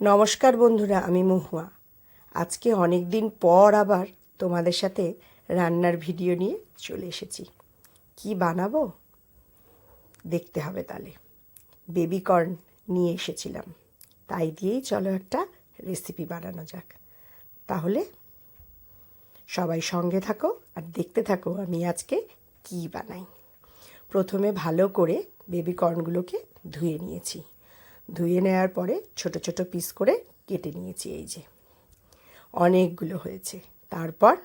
নমস্কার বন্ধুরা, আমি মহুয়া। আজকে অনেক দিন পর আবার তোমাদের সাথে রান্নার ভিডিও নিয়ে চলে এসেছি। কি বানাবো? দেখতে হবে তাহলে। বেবি কর্ন নিয়ে এসেছিলাম। তাই দিয়েই চলো একটা রেসিপি বানানো যাক। তাহলে সবাই সঙ্গে থাকো আর দেখতে থাকো আমি আজকে কি বানাই। প্রথমে ভালো করে বেবি কর্নগুলোকে ধুয়ে নিয়েছি। ধুয়ে নেওয়ার পরে ছোট ছোট পিস করে কেটে নিয়েছি এই যে। অনেকগুলো হয়েছে। তারপর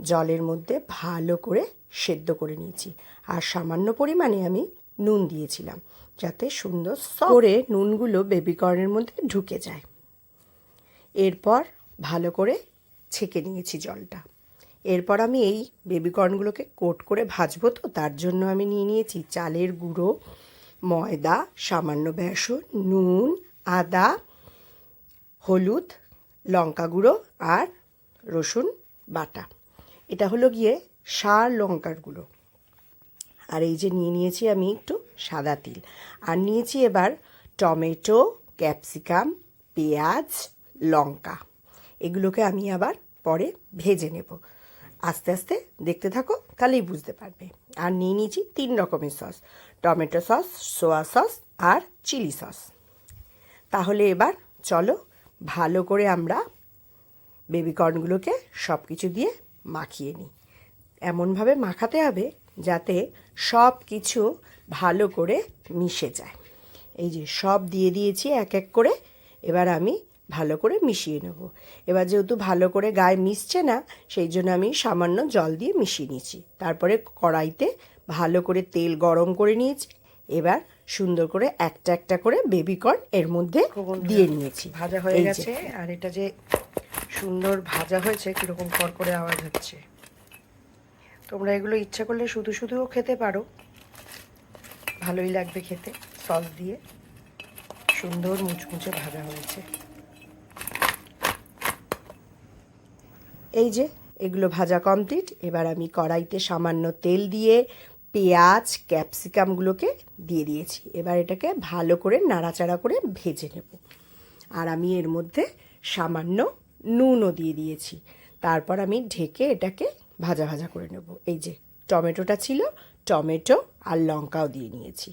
জলের মধ্যে ভালো করে সেদ্ধ করে নিয়েছি। আর সামান্য পরিমাণে আমি নুন দিয়েছিলাম যাতে সুন্দর করে নুনগুলো বেবিকর্নের মধ্যে ঢুকে যায়। এরপর ভালো করে ছেঁকে নিয়েছি জলটা। এরপর আমি এই বেবিকর্নগুলোকে কোট করে ভাজবো তো, তার জন্য আমি নিয়ে নিয়েছি চালের গুঁড়ো ময়দা, সামান্য বেসন, নুন, আদা, হলুদ, লঙ্কা গুঁড়ো আর রসুন বাটা। এটা হলো গিয়ে সার লঙ্কার গুঁড়ো। আর এই যে নিয়ে নিয়েছি আমি একটু সাদা তিল। আর নিয়েছি এবার টমেটো, ক্যাপসিকাম, পেঁয়াজ, লঙ্কা। এগুলোকে আমি আবার পরে ভেজে নেব। আস্তে আস্তে দেখতে থাকো, তাহলেই বুঝতে পারবে। আর নিয়ে নিয়েছি তিন রকমের sauce, tomato sauce, soya sauce আর চিলি সস। তাহলে এবার চলো ভালো করে আমরা বেবি কর্নগুলোকে সব কিছু দিয়ে মাখিয়ে নিই। এমনভাবে মাখাতে হবে যাতে সব কিছু ভালো করে মিশে যায়। এই যে সব দিয়ে দিয়েছি এক এক করে, এবার আমি ভালো করে মিশিয়ে নেব। এবার যেহেতু ভালো করে গায়ে মিশছে না সেই জন্য আমি সামান্য জল দিয়ে মিশিয়ে নিয়েছি। তারপরে কড়াইতে ভালো করে তেল গরম করে নিয়েছি। এবার সুন্দর করে একটা একটা করে বেবি কর্ন এর মধ্যে দিয়ে নিয়েছি। ভাজা হয়ে গেছে আর এটা যে সুন্দর ভাজা হয়েছে কীরকম কীরকম করে আওয়াজ হচ্ছে। তোমরা এগুলো ইচ্ছা করলে শুধু শুধুও খেতে পারো। ভালোই লাগবে খেতে। সস দিয়ে সুন্দর মুচমুচে ভাজা হয়েছে। এই যে, এগুলো ভাজা কমপ্লিট এবার আমি কড়াইতে সামান্য তেল দিয়ে পেঁয়াজ ক্যাপসিকামগুলোকে দিয়ে দিয়েছি। এবার এটাকে ভালো করে নাড়াচাড়া করে ভেজে নেব। আর আমি এর মধ্যে সামান্য নুনও দিয়ে দিয়েছি। তারপর আমি ঢেকে এটাকে ভাজা ভাজা করে নেব। এই যে, টমেটোটা ছিল, টমেটো আর লঙ্কাও দিয়ে নিয়েছি।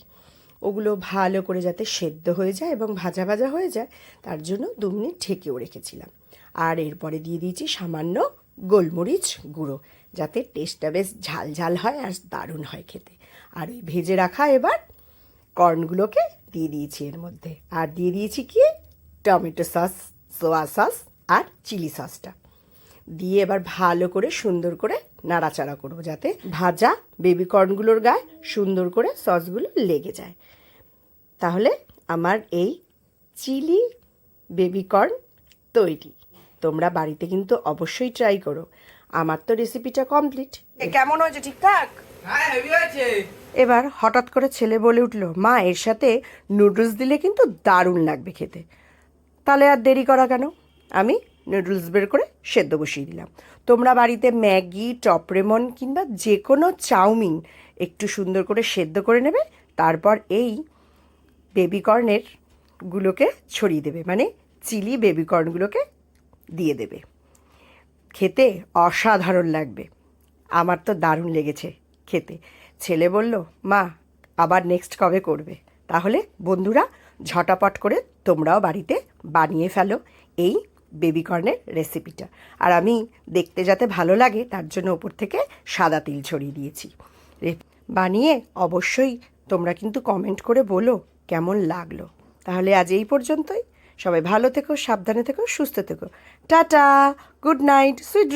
ওগুলো ভালো করে যাতে সেদ্ধ হয়ে যায় এবং ভাজা ভাজা হয়ে যায়, তার জন্য দু মিনিট ঢেকেও রেখেছিলাম। আর এরপরে দিয়ে দিয়েছি সামান্য গোলমরিচ গুঁড়ো, যাতে টেস্টটা বেশ ঝাল ঝাল হয় আর দারুণ হয় খেতে। আর এই ভেজে রাখা এবার কর্নগুলোকে দিয়ে দিয়েছি এর মধ্যে। আর দিয়ে দিয়েছি কি? টমেটো সস সোয়া সস আর চিলি সসটা দিয়ে এবার ভালো করে সুন্দর করে নাড়াচাড়া করব যাতে ভাজা বেবি কর্নগুলোর গায়ে সুন্দর করে সসগুলো লেগে যায়। তাহলে আমার এই চিলি বেবি কর্ন তৈরি। তোমরা বাড়িতে কিন্তু অবশ্যই ট্রাই করো। আমার তো রেসিপিটা কমপ্লিট এ কেমন হয়েছে? ঠিকঠাক? হ্যাঁ এবার হঠাৎ করে ছেলে বলে উঠল মা এর সাথে নুডলস দিলে কিন্তু দারুণ লাগবে খেতে। তাহলে আর দেরি করা কেন? আমি নুডলস বের করে সেদ্ধ বসিয়ে দিলাম। তোমরা বাড়িতে ম্যাগি টপরেমন কিংবা যে কোনো চাউমিন একটু সুন্দর করে সেদ্ধ করে নেবে তারপর এই বেবি কর্নের গুলোকে ছড়িয়ে দেবে। মানে চিলি বেবি কর্নগুলোকে দিয়ে দেবে। খেতে অসাধারণ লাগবে। আমার তো দারুণ লেগেছে খেতে। ছেলে বলল, মা, আবার নেক্সট কবে করবে? তাহলে বন্ধুরা, ঝটাপট করে তোমরাও বাড়িতে বানিয়ে ফেলো এই বেবি কর্নের রেসিপিটা আর আমি দেখতে যাতে ভালো লাগে, তার জন্য ওপর থেকে সাদা তিল ছড়িয়ে দিয়েছি। বানিয়ে অবশ্যই তোমরা কিন্তু কমেন্ট করে বলো কেমন লাগল। তাহলে আজ এই পর্যন্তই। সবাই ভালো থেকো সাবধানে থেকো সুস্থ থেকো। Tata good night sweet